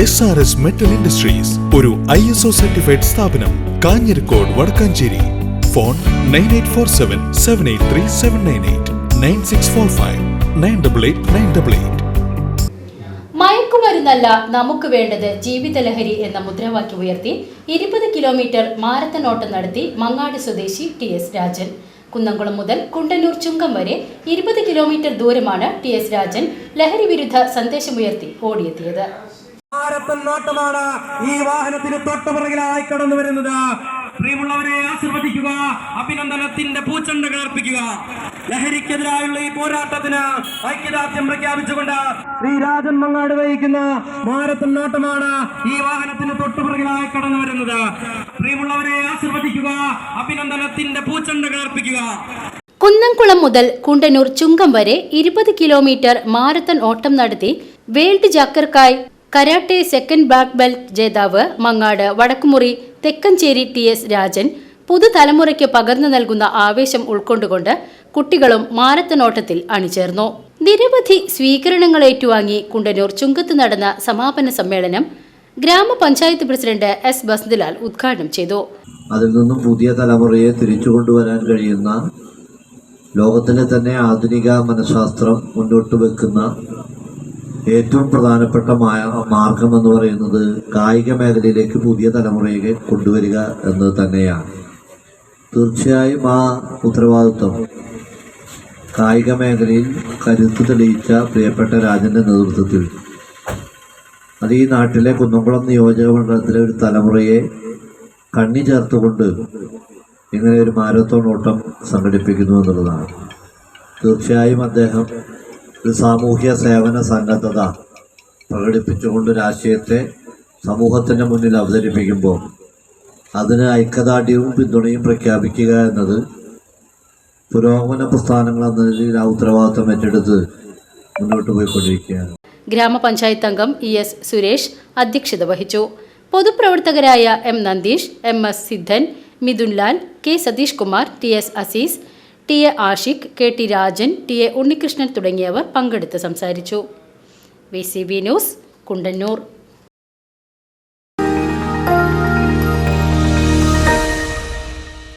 S R S metal industries ഒരു I S O certified സ്ഥാപനം Kanjirakode Vadakkanchery. Phone nine eight four seven seven eight three seven nine eight nine six four five nine double eight nine double eight മയക്കുമരുന്നല്ല നമുക്ക് വേണ്ടത് ജീവിതലഹരി എന്ന മുദ്രാവാക്യം ഉയർത്തി ഇരുപത് kilometre marathon ഓട്ടം നടത്തി മങ്ങാട് സ്വദേശി ടി എസ് രാജൻ. കുന്നംകുളം മുതൽ കുണ്ടന്നൂർ ചുങ്കം വരെ ഇരുപത് കിലോമീറ്റർ ദൂരമാണ് ടി എസ് രാജൻ ലഹരി വിരുദ്ധ സന്ദേശമുയർത്തി ഓടിയെത്തിയത്. മാരത്തൺ നോട്ടമാണ് ഈ വാഹനത്തിന് തൊട്ടുപിറകിലായി കടന്നു വരുന്നത്. പ്രിയമുള്ളവരെ ആശീർവദിക്കുക അഭിനന്ദനത്തിന്റെ പൂച്ചണ്ടകൾ അർപ്പിക്കുക. ലഹരിക്കെതിരായുള്ള ഈ പോരാട്ടത്തിന് ഐക്യദാർഢ്യം പ്രഖ്യാപിച്ചുകൊണ്ട് ശ്രീ രാജൻ മങ്ങാട് വഹിക്കുന്ന മാരത്തൻ നോട്ടമാണ് ഈ വാഹനത്തിന് തൊട്ടുപിറകിലായി കടന്നു വരുന്നത്. പ്രിയമുള്ളവരെ ആശീർവദിക്കുക അഭിനന്ദനത്തിന്റെ പൂച്ചണ്ടകൾ അർപ്പിക്കുക. കുന്നംകുളം മുതൽ കുണ്ടന്നൂർ ചുങ്കം വരെ ഇരുപത് കിലോമീറ്റർ മാരത്തൺ ഓട്ടം നടത്തി വേൾഡ് ജാക്കർക്കായ് കരാട്ടെ സെക്കൻഡ് ബ്ലാക്ക് ബെൽറ്റ് ജേതാവ് മങ്ങാട് വടക്കുമുറി തെക്കഞ്ചേരി ടി എസ് രാജൻ പുതുതലമുറയ്ക്ക് പകർന്നു നൽകുന്ന ആവേശം ഉൾക്കൊണ്ടുകൊണ്ട് കുട്ടികളും മാരത്തൺ ഓട്ടത്തിൽ അണിചേർന്നു. നിരവധി സ്വീകരണങ്ങൾ ഏറ്റുവാങ്ങി കുണ്ടന്നൂർ ചുങ്കത്ത് നടന്ന സമാപന സമ്മേളനം ഗ്രാമപഞ്ചായത്ത് പ്രസിഡന്റ് എസ് ബസ്ദിലാൽ ഉദ്ഘാടനം ചെയ്തു. അതിൽ നിന്നും പുതിയ തലമുറയെ തിരിച്ചു കൊണ്ടുവരാൻ കഴിയുന്ന ലോകത്തിലെ തന്നെ ആധുനിക മനഃശാസ്ത്രം മുന്നോട്ട് വെക്കുന്ന ഏറ്റവും പ്രധാനപ്പെട്ട മാർഗം എന്ന് പറയുന്നത് കായിക മേഖലയിലേക്ക് പുതിയ തലമുറയെ കൊണ്ടുവരിക എന്നത് തന്നെയാണ്. തീർച്ചയായും ആ ഉത്തരവാദിത്വം കായിക മേഖലയിൽ കരുത്ത് തെളിയിച്ച പ്രിയപ്പെട്ട രാജന്റെ നേതൃത്വത്തിൽ. അത് ഈ നാട്ടിലെ കുന്നംകുളം നിയോജക മണ്ഡലത്തിലെ ഒരു തലമുറയെ കണ്ണി ചേർത്തുകൊണ്ട് ഇങ്ങനെ ഒരു മാരത്തോൺ ഓട്ടം സംഘടിപ്പിക്കുന്നു എന്നുള്ളതാണ്. തീർച്ചയായും അദ്ദേഹം ഒരു സാമൂഹ്യ സേവന സന്നദ്ധത പ്രകടിപ്പിച്ചുകൊണ്ട് രാഷ്ട്രീയത്തെ സമൂഹത്തിന്റെ മുന്നിൽ അവതരിപ്പിക്കുമ്പോൾ അതിന് ഐക്യദാർഢ്യവും പിന്തുണയും പ്രഖ്യാപിക്കുക എന്നത് പുരോഗമന പ്രസ്ഥാനങ്ങൾ എന്ന നിലയിൽ ആ ഉത്തരവാദിത്വം ഏറ്റെടുത്ത് മുന്നോട്ട് പോയിക്കൊണ്ടിരിക്കുകയാണ്. ഗ്രാമപഞ്ചായത്ത് അംഗം ഇ എസ് സുരേഷ് അധ്യക്ഷത വഹിച്ചു. പൊതുപ്രവർത്തകരായ M Nandeesh M S Sidhan Mithunlal K Satheesh Kumar T S Azeez T A Ashiq K T Rajan T A Unnikrishnan തുടങ്ങിയവർ പങ്കെടുത്ത് സംസാരിച്ചു. V C B news Kundannur.